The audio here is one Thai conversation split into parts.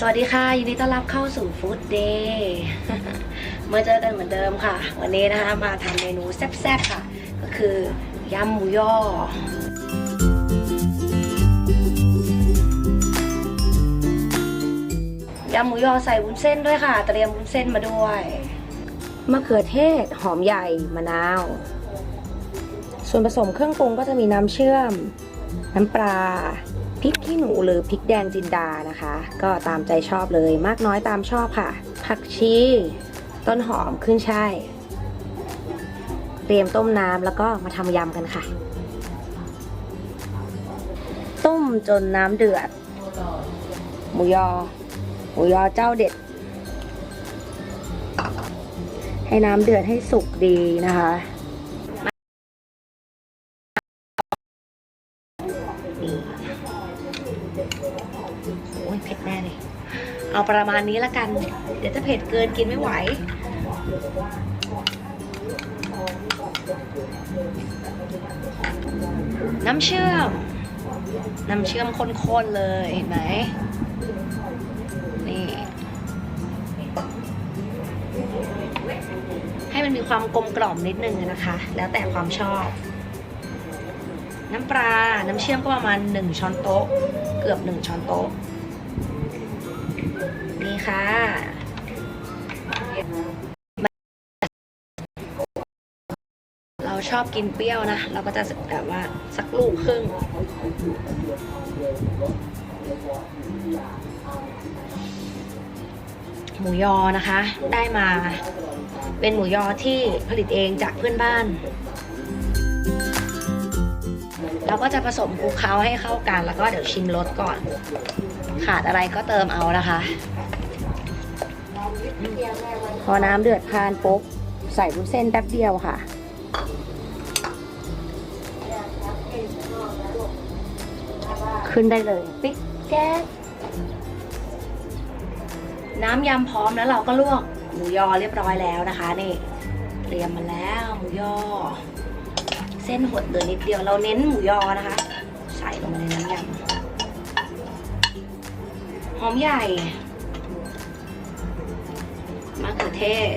สวัสดีค่ะ ยินดีต้อนรับเข้าสู่ฟู้ดเดย์มาเจอกันเหมือนเดิมค่ะ วันนี้นะคะมาทำเมนูแซ่บๆค่ะ ก็คือยำหมูยอยำหมูยอใส่วุ้นเส้นด้วยค่ะ เตรียมวุ้นเส้นมาด้วยมะเขือเทศหอมใหญ่มะนาว ส่วนผสมเครื่องปรุงก็จะมีน้ำเชื่อม น้ำปลา พริกขี้หนูหรือพริกแดงจินดานะคะ ก็ตามใจชอบเลยมากน้อยตามชอบค่ะ ผักชี ต้นหอมขึ้นช่ายเตรียมต้มน้ำแล้วก็มาทำยำกันค่ะ ต้มจนน้ำเดือด หมูยอ หมูยอเจ้าเด็ด ให้น้ำเดือดให้สุกดีนะคะ เผ็ดแน่เลยเอาประมาณนี้ละกัน เดี๋ยวจะเผ็ดเกินกินไม่ไหว น้ำเชื่อม น้ำเชื่อมข้นๆเลยเห็นไหมนี่ ให้มันมีความกลมกล่อมนิดนึงนะคะ แล้วแต่ความชอบ น้ำปลา น้ำเชื่อมก็ประมาณ 1 ช้อนโต๊ะ เกือบ 1 ช้อนโต๊ะ นี่ค่ะเราชอบกินเปรี้ยวนะ เราก็จะแบบว่าสักลูกครึ่งหมูยอนะคะ ได้มาเป็นหมูยอที่ผลิตเองจากเพื่อนบ้าน เราก็จะผสมคลุกเคล้าให้เข้ากัน แล้วก็เดี๋ยวชิมรสก่อน ขาดอะไรก็เติมเอานะคะ พอน้ำเดือดพานปุ๊บใส่วุ้นเส้นแป๊บเดียวค่ะ ขึ้นได้เลย ปิ๊กแก๊สน้ำยำพร้อมแล้วเราก็ลวกหมูยอเรียบร้อยแล้วนะคะ นี่เตรียมมาแล้วหมูยอ เส้นหดเหลือนิดเดียวเราเน้นหมูยอนะคะ ใส่ลงมาในน้ำยำหอมใหญ่ มะเขือเทศ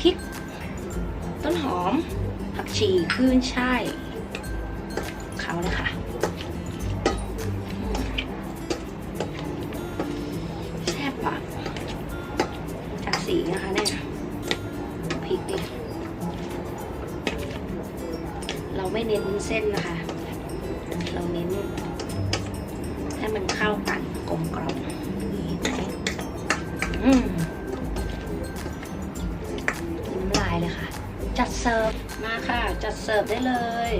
พริก ต้นหอม ผักชีขึ้นช่ายเขาเลยค่ะแซ่บอะจากสีนะคะเนี่ยพริกดิเราไม่เน้นเส้นนะคะ เราเน้นให้มันเข้ากันกลมกล่อม อืมน้ำลายเลยค่ะ จัดเสิร์ฟ มาค่ะ จัดเสิร์ฟได้เลย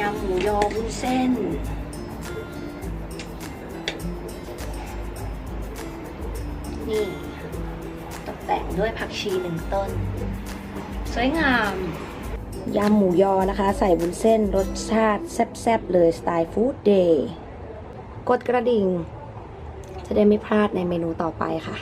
ยำหมูยอวุ้นเส้น นี่ ตกแต่งด้วยผักชีหนึ่งต้น สวยงามยำหมูยอนะคะ ใส่บุนเส้นรสชาติแซ่บๆ เลยสไตล์ฟู้ดเดย์กดกระดิ่ง จะได้ไม่พลาดในเมนูต่อไปค่ะ